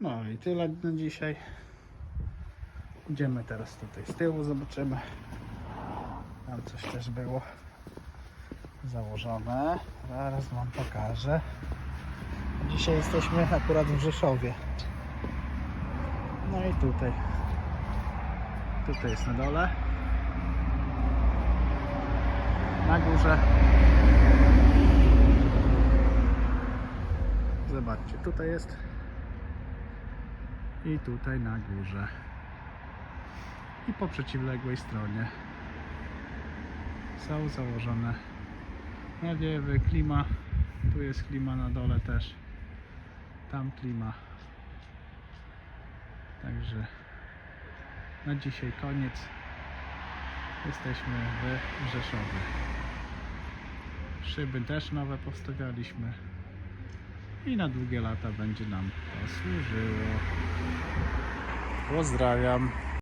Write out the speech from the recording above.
No i tyle na dzisiaj. Idziemy teraz tutaj z tyłu, zobaczymy. Tam coś też było założone. Zaraz Wam pokażę. Dzisiaj jesteśmy akurat w Rzeszowie. No i tutaj. Tutaj jest na dole. Na górze. Zobaczcie, tutaj jest. I tutaj na górze. I po przeciwległej stronie są założone nadziewy, klima. Tu jest klima na dole też. Tam klima. Także na dzisiaj koniec. Jesteśmy w Rzeszowie. Szyby też nowe postawialiśmy. I na długie lata będzie nam to służyło. Pozdrawiam.